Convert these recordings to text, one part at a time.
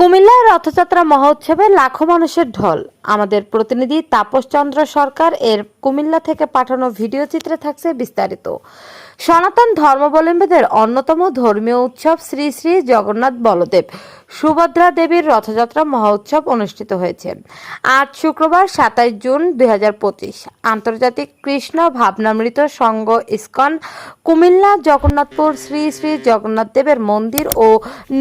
কুমিল্লায় রথযাত্রা মহোৎসবে লাখো মানুষের ঢল। আমাদের প্রতিনিধি তাপস চন্দ্র সরকার এর কুমিল্লা থেকে পাঠানো ভিডিও চিত্রে থাকছে বিস্তারিত। সনাতন ধর্মাবলম্বীদের অন্যতম ধর্মীয় উৎসব শ্রী শ্রী জগন্নাথ বলদেব। সুভদ্রা দেবীর রথযাত্রা মহোৎসব অনুষ্ঠিত হয়েছে। আজ শুক্রবার সাতাইশ জুন দুই হাজার পঁচিশ। আন্তর্জাতিক কৃষ্ণ ভাবনামৃত সংঘ ইস্কন, কুমিল্লা, জগন্নাথপুর, শ্রী শ্রী জগন্নাথ দেবের মন্দির ও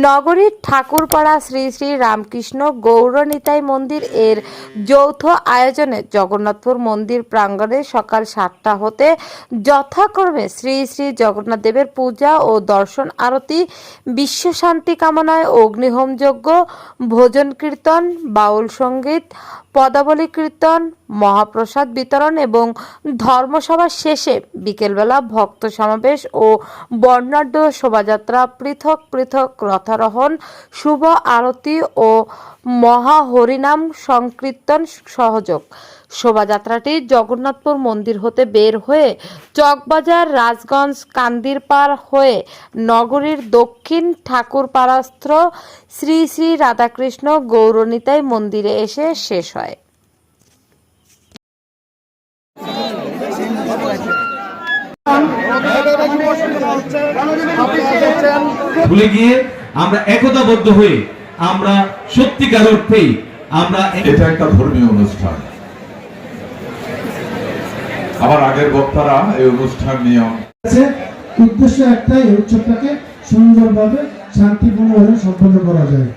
নগরীর ঠাকুরপাড়া শ্রী শ্রী রামকৃষ্ণ গৌরনিতাই মন্দির এর যৌথ আয়োজনে জগন্নাথপুর মন্দির প্রাঙ্গণে সকাল সাতটা হতে যথাক্রমে শ্রী শ্রী জগন্নাথ দেবের পূজা ও দর্শন আরতি বিশ্ব শান্তি কামনায় অগ্নিহোম যজ্ঞ ভোজন কীর্তন, বাউল সংগীত, পদাবলী কীর্তন, মহাপ্রসাদ বিতরণ এবং ধর্মসভা শেষে বিকেলবেলা ভক্ত সমাবেশ ও বর্ণাঢ্য শোভাযাত্রা পৃথক পৃথক রথারোহণ, শুভ আরতি ও মহা হরিনাম সংকীর্তন সহযোগ। শোভাযাত্রাটি জগন্নাথপুর মন্দির হতে বের হয়ে চকবাজার, রাজগঞ্জ, কান্দিরপাড় হয়ে নগরীর দক্ষিণ ঠাকুরপাড়াস্থ শ্রী শ্রী রাধাকৃষ্ণ গৌরনিতাই মন্দিরে এসে শেষ হয়। ভুলে গিয়ে আমরা একতাবদ্ধ হয়ে আমরা সত্যিকার অর্থেই আমরা এটা একটা ধর্মীয় অনুষ্ঠান। আবার আগের বক্তারা এই অনুষ্ঠান নিয়ে উদ্দেশ্য একটাই এই উৎসবটাকে সুন্দরভাবে শান্তিপূর্ণভাবে সম্পন্ন করা যায়।